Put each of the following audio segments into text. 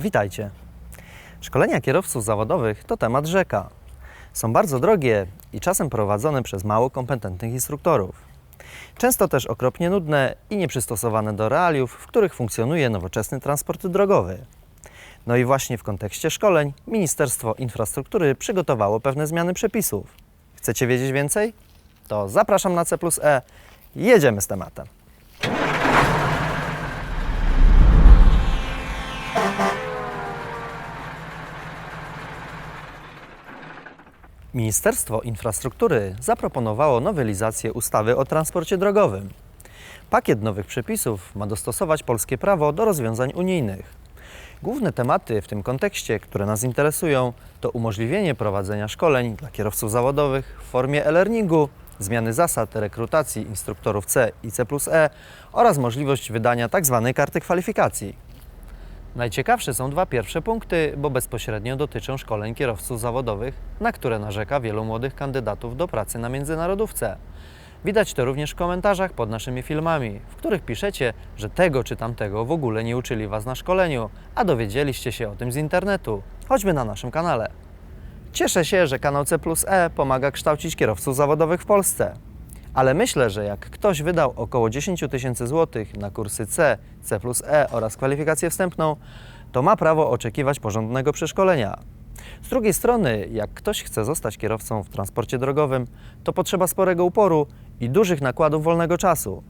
Witajcie. Szkolenia kierowców zawodowych to temat rzeka. Są bardzo drogie i czasem prowadzone przez mało kompetentnych instruktorów. Często też okropnie nudne i nieprzystosowane do realiów, w których funkcjonuje nowoczesny transport drogowy. No i właśnie w kontekście szkoleń Ministerstwo Infrastruktury przygotowało pewne zmiany przepisów. Chcecie wiedzieć więcej? To zapraszam na C plus E. Jedziemy z tematem. Ministerstwo Infrastruktury zaproponowało nowelizację ustawy o transporcie drogowym. Pakiet nowych przepisów ma dostosować polskie prawo do rozwiązań unijnych. Główne tematy w tym kontekście, które nas interesują, to umożliwienie prowadzenia szkoleń dla kierowców zawodowych w formie e-learningu, zmiany zasad rekrutacji instruktorów C i C plus E oraz możliwość wydania tzw. karty kwalifikacji. Najciekawsze są dwa pierwsze punkty, bo bezpośrednio dotyczą szkoleń kierowców zawodowych, na które narzeka wielu młodych kandydatów do pracy na międzynarodówce. Widać to również w komentarzach pod naszymi filmami, w których piszecie, że tego czy tamtego w ogóle nie uczyli Was na szkoleniu, a dowiedzieliście się o tym z internetu, choćby na naszym kanale. Cieszę się, że kanał C E pomaga kształcić kierowców zawodowych w Polsce. Ale myślę, że jak ktoś wydał około 10 tysięcy złotych na kursy C, C plus E oraz kwalifikację wstępną, to ma prawo oczekiwać porządnego przeszkolenia. Z drugiej strony, jak ktoś chce zostać kierowcą w transporcie drogowym, to potrzeba sporego uporu i dużych nakładów wolnego czasu.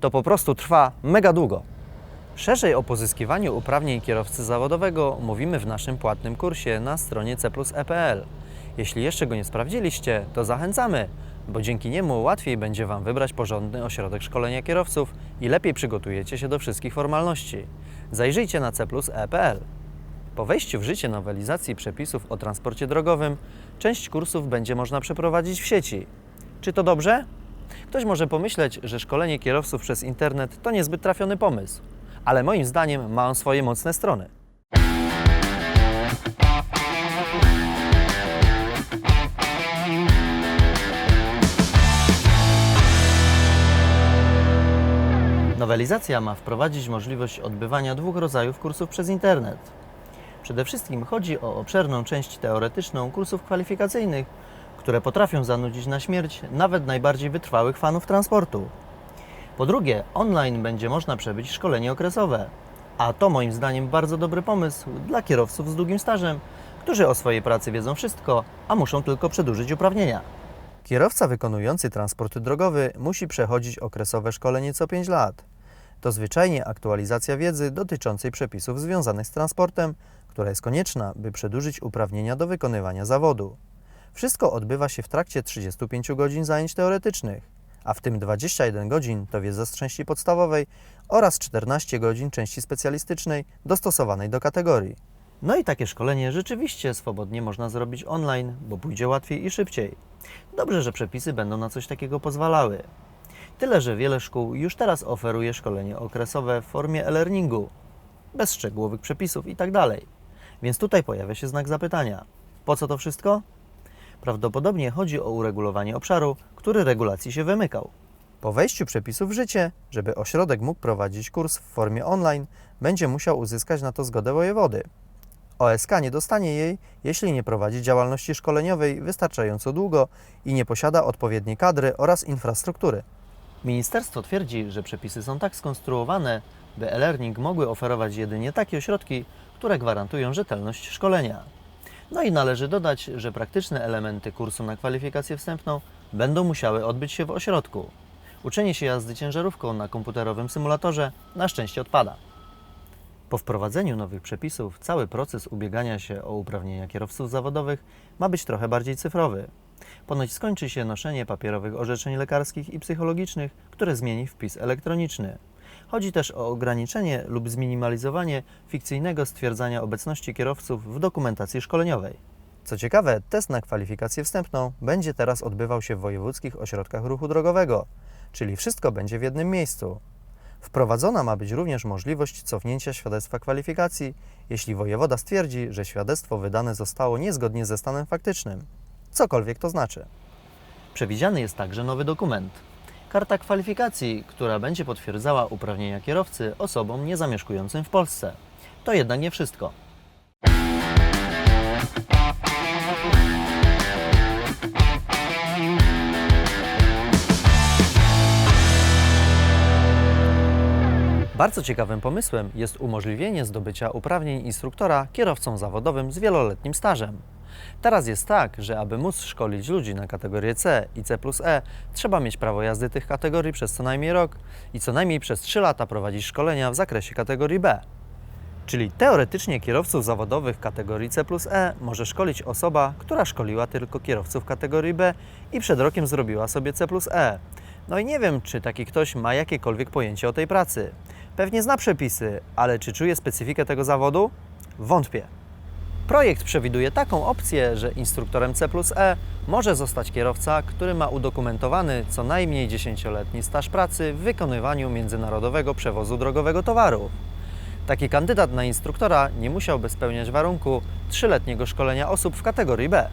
To po prostu trwa mega długo. Szerzej o pozyskiwaniu uprawnień kierowcy zawodowego mówimy w naszym płatnym kursie na stronie c+e.pl. Jeśli jeszcze go nie sprawdziliście, to zachęcamy, bo dzięki niemu łatwiej będzie Wam wybrać porządny ośrodek szkolenia kierowców i lepiej przygotujecie się do wszystkich formalności. Zajrzyjcie na c+e.pl. Po wejściu w życie nowelizacji przepisów o transporcie drogowym, część kursów będzie można przeprowadzić w sieci. Czy to dobrze? Ktoś może pomyśleć, że szkolenie kierowców przez internet to niezbyt trafiony pomysł, ale moim zdaniem ma on swoje mocne strony. Nowelizacja ma wprowadzić możliwość odbywania dwóch rodzajów kursów przez internet. Przede wszystkim chodzi o obszerną część teoretyczną kursów kwalifikacyjnych, które potrafią zanudzić na śmierć nawet najbardziej wytrwałych fanów transportu. Po drugie, online będzie można przebyć szkolenie okresowe, a to moim zdaniem bardzo dobry pomysł dla kierowców z długim stażem, którzy o swojej pracy wiedzą wszystko, a muszą tylko przedłużyć uprawnienia. Kierowca wykonujący transport drogowy musi przechodzić okresowe szkolenie co 5 lat. To zwyczajnie aktualizacja wiedzy dotyczącej przepisów związanych z transportem, która jest konieczna, by przedłużyć uprawnienia do wykonywania zawodu. Wszystko odbywa się w trakcie 35 godzin zajęć teoretycznych, a w tym 21 godzin to wiedza z części podstawowej oraz 14 godzin części specjalistycznej dostosowanej do kategorii. No i takie szkolenie rzeczywiście swobodnie można zrobić online, bo pójdzie łatwiej i szybciej. Dobrze, że przepisy będą na coś takiego pozwalały. Tyle, że wiele szkół już teraz oferuje szkolenie okresowe w formie e-learningu, bez szczegółowych przepisów itd. Więc tutaj pojawia się znak zapytania. Po co to wszystko? Prawdopodobnie chodzi o uregulowanie obszaru, który regulacji się wymykał. Po wejściu przepisów w życie, żeby ośrodek mógł prowadzić kurs w formie online, będzie musiał uzyskać na to zgodę wojewody. OSK nie dostanie jej, jeśli nie prowadzi działalności szkoleniowej wystarczająco długo i nie posiada odpowiedniej kadry oraz infrastruktury. Ministerstwo twierdzi, że przepisy są tak skonstruowane, by e-learning mogły oferować jedynie takie ośrodki, które gwarantują rzetelność szkolenia. No i należy dodać, że praktyczne elementy kursu na kwalifikację wstępną będą musiały odbyć się w ośrodku. Uczenie się jazdy ciężarówką na komputerowym symulatorze na szczęście odpada. Po wprowadzeniu nowych przepisów cały proces ubiegania się o uprawnienia kierowców zawodowych ma być trochę bardziej cyfrowy. Ponoć skończy się noszenie papierowych orzeczeń lekarskich i psychologicznych, które zmieni wpis elektroniczny. Chodzi też o ograniczenie lub zminimalizowanie fikcyjnego stwierdzania obecności kierowców w dokumentacji szkoleniowej. Co ciekawe, test na kwalifikację wstępną będzie teraz odbywał się w wojewódzkich ośrodkach ruchu drogowego, czyli wszystko będzie w jednym miejscu. Wprowadzona ma być również możliwość cofnięcia świadectwa kwalifikacji, jeśli wojewoda stwierdzi, że świadectwo wydane zostało niezgodnie ze stanem faktycznym, cokolwiek to znaczy. Przewidziany jest także nowy dokument. Karta kwalifikacji, która będzie potwierdzała uprawnienia kierowcy osobom niezamieszkującym w Polsce. To jednak nie wszystko. Bardzo ciekawym pomysłem jest umożliwienie zdobycia uprawnień instruktora kierowcom zawodowym z wieloletnim stażem. Teraz jest tak, że aby móc szkolić ludzi na kategorię C i C plus E, trzeba mieć prawo jazdy tych kategorii przez co najmniej rok i co najmniej przez 3 lata prowadzić szkolenia w zakresie kategorii B. Czyli teoretycznie kierowców zawodowych kategorii C plus E może szkolić osoba, która szkoliła tylko kierowców kategorii B i przed rokiem zrobiła sobie C plus E. No i nie wiem, czy taki ktoś ma jakiekolwiek pojęcie o tej pracy. Pewnie zna przepisy, ale czy czuje specyfikę tego zawodu? Wątpię. Projekt przewiduje taką opcję, że instruktorem C plus E może zostać kierowca, który ma udokumentowany co najmniej 10-letni staż pracy w wykonywaniu międzynarodowego przewozu drogowego towarów. Taki kandydat na instruktora nie musiałby spełniać warunku 3-letniego szkolenia osób w kategorii B.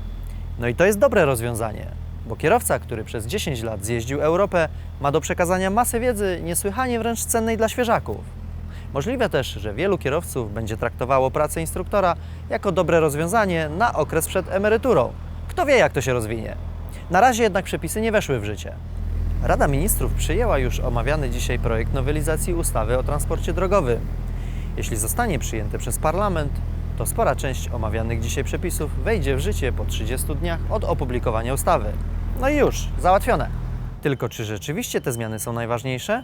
No i to jest dobre rozwiązanie, bo kierowca, który przez 10 lat zjeździł Europę, ma do przekazania masę wiedzy niesłychanie wręcz cennej dla świeżaków. Możliwe też, że wielu kierowców będzie traktowało pracę instruktora jako dobre rozwiązanie na okres przed emeryturą. Kto wie, jak to się rozwinie. Na razie jednak przepisy nie weszły w życie. Rada Ministrów przyjęła już omawiany dzisiaj projekt nowelizacji ustawy o transporcie drogowym. Jeśli zostanie przyjęty przez parlament, to spora część omawianych dzisiaj przepisów wejdzie w życie po 30 dniach od opublikowania ustawy. No i już, załatwione. Tylko czy rzeczywiście te zmiany są najważniejsze?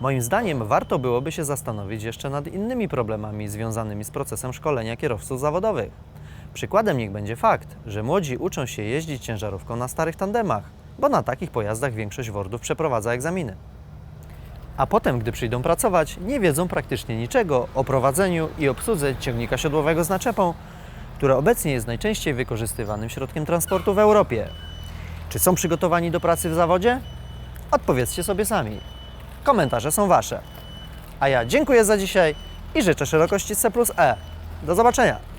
Moim zdaniem warto byłoby się zastanowić jeszcze nad innymi problemami związanymi z procesem szkolenia kierowców zawodowych. Przykładem niech będzie fakt, że młodzi uczą się jeździć ciężarówką na starych tandemach, bo na takich pojazdach większość wordów przeprowadza egzaminy. A potem, gdy przyjdą pracować, nie wiedzą praktycznie niczego o prowadzeniu i obsłudze ciągnika siodłowego z naczepą, które obecnie jest najczęściej wykorzystywanym środkiem transportu w Europie. Czy są przygotowani do pracy w zawodzie? Odpowiedzcie sobie sami. Komentarze są Wasze. A ja dziękuję za dzisiaj i życzę szerokości C plus E. Do zobaczenia!